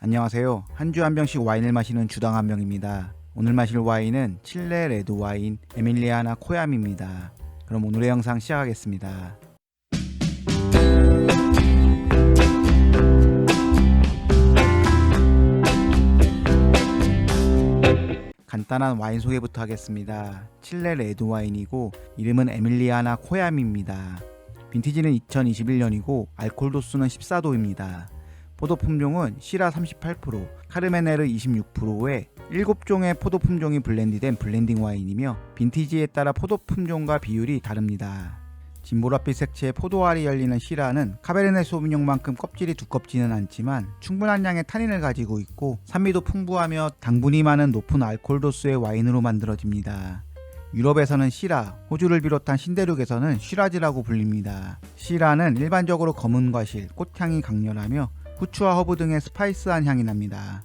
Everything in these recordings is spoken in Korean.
안녕하세요. 한 주 한 병씩 와인을 마시는 주당 한 병입니다. 오늘 마실 와인은 칠레 레드 와인 에밀리아나 코얌입니다. 그럼 오늘의 영상 시작하겠습니다. 간단한 와인 소개부터 하겠습니다. 칠레 레드 와인이고 이름은 에밀리아나 코얌입니다. 빈티지는 2021년이고 알코올 도수는 14도입니다. 포도 품종은 시라 38%, 카르메네르 26%의 7종의 포도 품종이 블렌디된 블렌딩 와인이며 빈티지에 따라 포도 품종과 비율이 다릅니다. 진보랏빛 색채의 포도알이 열리는 시라는 카베르네 소비뇽만큼 껍질이 두껍지는 않지만 충분한 양의 타닌을 가지고 있고 산미도 풍부하며 당분이 많은 높은 알코올 도수의 와인으로 만들어집니다. 유럽에서는 시라, 호주를 비롯한 신대륙에서는 쉬라즈라고 불립니다. 시라는 일반적으로 검은 과실, 꽃향이 강렬하며 후추와 허브 등의 스파이스한 향이 납니다.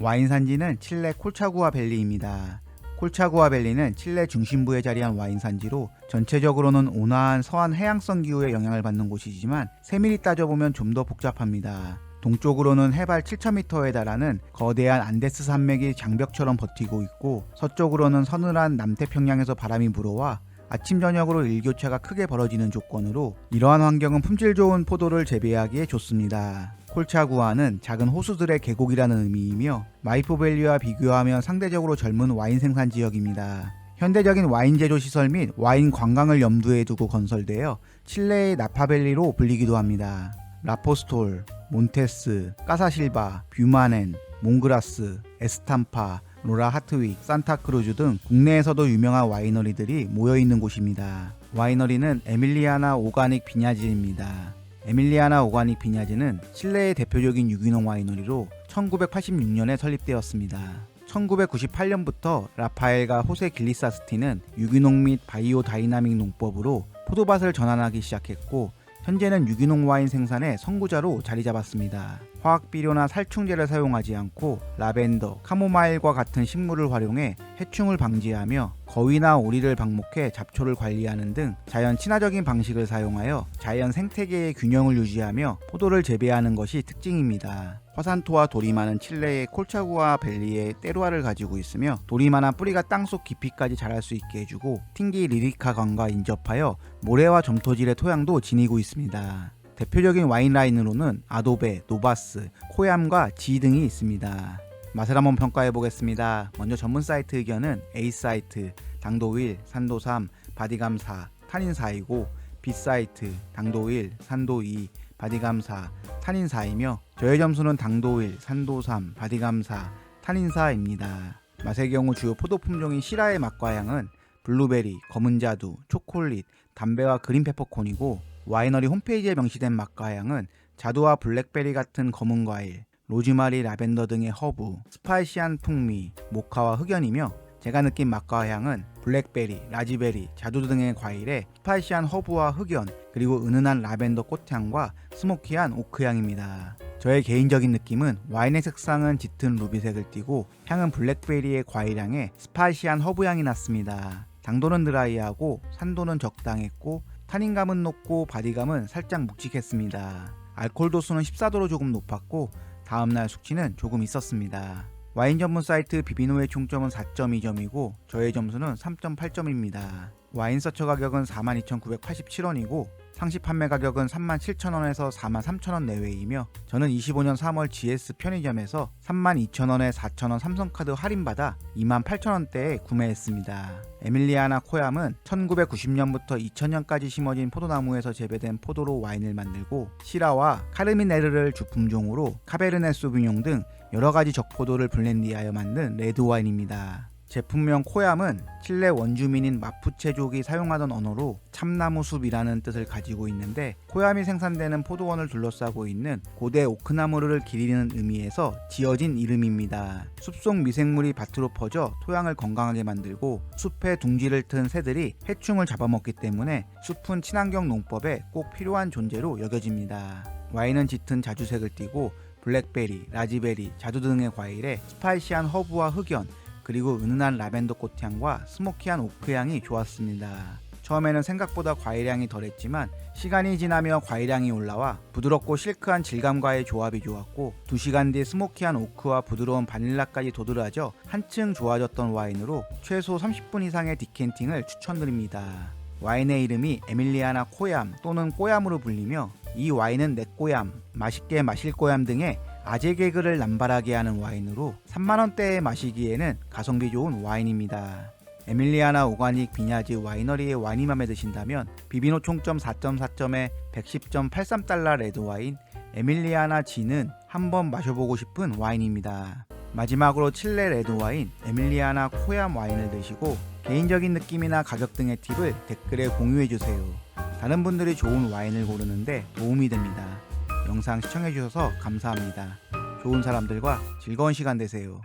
와인 산지는 칠레 콜차구아 밸리입니다. 콜차구아 밸리는 칠레 중심부에 자리한 와인 산지로 전체적으로는 온화한 서한 해양성 기후에 영향을 받는 곳이지만 세밀히 따져보면 좀 더 복잡합니다. 동쪽으로는 해발 7,000m에 달하는 거대한 안데스 산맥이 장벽처럼 버티고 있고 서쪽으로는 서늘한 남태평양에서 바람이 불어와 아침 저녁으로 일교차가 크게 벌어지는 조건으로 이러한 환경은 품질 좋은 포도를 재배하기에 좋습니다. 콜차구아는 작은 호수들의 계곡이라는 의미이며 마이포밸리와 비교하면 상대적으로 젊은 와인 생산 지역입니다. 현대적인 와인 제조 시설 및 와인 관광을 염두에 두고 건설되어 칠레의 나파밸리로 불리기도 합니다. 라포스톨, 몬테스, 까사실바, 뷰마넨, 몽그라스, 에스탐파, 로라 하트윅, 산타크루즈 등 국내에서도 유명한 와이너리들이 모여 있는 곳입니다. 와이너리는 에밀리아나 오가닉 비냐지입니다. 에밀리아나 오가닉 비냐지는 칠레의 대표적인 유기농 와이너리로 1986년에 설립되었습니다. 1998년부터 라파엘과 호세 길리사스티는 유기농 및 바이오 다이나믹 농법으로 포도밭을 전환하기 시작했고 현재는 유기농 와인 생산의 선구자로 자리 잡았습니다. 화학 비료나 살충제를 사용하지 않고 라벤더, 카모마일과 같은 식물을 활용해 해충을 방지하며 거위나 오리를 방목해 잡초를 관리하는 등 자연 친화적인 방식을 사용하여 자연 생태계의 균형을 유지하며 포도를 재배하는 것이 특징입니다. 화산토와 많은 칠레의 콜차구아 밸리에 때루아를 가지고 있으며 많아 뿌리가 땅속 깊이까지 자랄 수 있게 해주고 팅기 리리카 강과 인접하여 모래와 점토질의 토양도 지니고 있습니다. 대표적인 와인 라인으로는 아도베, 노바스, 코얌과 지 등이 있습니다. 맛을 한번 평가해 보겠습니다. 먼저 전문 사이트 의견은 A 사이트, 당도 1, 산도 3, 바디감 4, 탄인 4이고 B 사이트, 당도 1, 산도 2, 바디감 4, 탄인 4이며 저의 점수는 당도 1, 산도 3, 바디감 4, 탄인 4입니다. 맛의 경우 주요 포도 품종인 시라의 맛과 향은 블루베리, 검은 자두, 초콜릿, 담배와 그린 페퍼콘이고 와이너리 홈페이지에 명시된 맛과 향은 자두와 블랙베리 같은 검은 과일, 로즈마리, 라벤더 등의 허브, 스파이시한 풍미, 모카와 흑연이며 제가 느낀 맛과 향은 블랙베리, 라즈베리, 자두 등의 과일에 스파이시한 허브와 흑연, 그리고 은은한 라벤더 꽃향과 스모키한 오크향입니다. 저의 개인적인 느낌은 와인의 색상은 짙은 루비색을 띠고 향은 블랙베리의 과일향에 스파이시한 허브향이 났습니다. 당도는 드라이하고 산도는 적당했고 탄닌감은 높고 바디감은 살짝 묵직했습니다. 알코올 도수는 14도로 조금 높았고 다음날 숙취는 조금 있었습니다. 와인 전문 사이트 비비노의 총점은 4.2점이고 저의 점수는 3.8점입니다. 와인 서처 가격은 42,987원이고 상시 판매 가격은 37,000원에서 43,000원 내외이며 저는 25년 3월 GS 편의점에서 32,000원에 4,000원 삼성카드 할인받아 28,000원대에 구매했습니다. 에밀리아나 코얌은 1990년부터 2000년까지 심어진 포도나무에서 재배된 포도로 와인을 만들고 시라와 카르미네르를 주품종으로 카베르네 소비뇽 등 여러 가지 적포도를 블렌디하여 만든 레드 와인입니다. 제품명 코얌은 칠레 원주민인 마푸체족이 사용하던 언어로 참나무 숲이라는 뜻을 가지고 있는데 코얌이 생산되는 포도원을 둘러싸고 있는 고대 오크나무를 기리는 의미에서 지어진 이름입니다. 숲속 미생물이 밭으로 퍼져 토양을 건강하게 만들고 숲에 둥지를 튼 새들이 해충을 잡아먹기 때문에 숲은 친환경 농법에 꼭 필요한 존재로 여겨집니다. 와인은 짙은 자주색을 띠고 블랙베리, 라즈베리, 자두 등의 과일에 스파이시한 허브와 흑연, 그리고 은은한 라벤더 꽃향과 스모키한 오크향이 좋았습니다. 처음에는 생각보다 과일향이 덜했지만 시간이 지나며 과일향이 올라와 부드럽고 실크한 질감과의 조합이 좋았고 2시간 뒤 스모키한 오크와 부드러운 바닐라까지 도드라져 한층 좋아졌던 와인으로 최소 30분 이상의 디켄팅을 추천드립니다. 와인의 이름이 에밀리아나 코얌 또는 꼬얌으로 불리며 이 와인은 내 꼬얌, 맛있게 마실 꼬얌 등의 아재 개그를 남발하게 하는 와인으로 3만원대에 마시기에는 가성비 좋은 와인입니다. 에밀리아나 오가닉 비냐즈 와이너리의 와인이 맘에 드신다면 비비노 총점 4.4점에 110.83달러 레드와인 에밀리아나 지는 한번 마셔보고 싶은 와인입니다. 마지막으로 칠레 레드와인 에밀리아나 코얌 와인을 드시고 개인적인 느낌이나 가격 등의 팁을 댓글에 공유해주세요. 다른 분들이 좋은 와인을 고르는데 도움이 됩니다. 영상 시청해주셔서 감사합니다. 좋은 사람들과 즐거운 시간 되세요.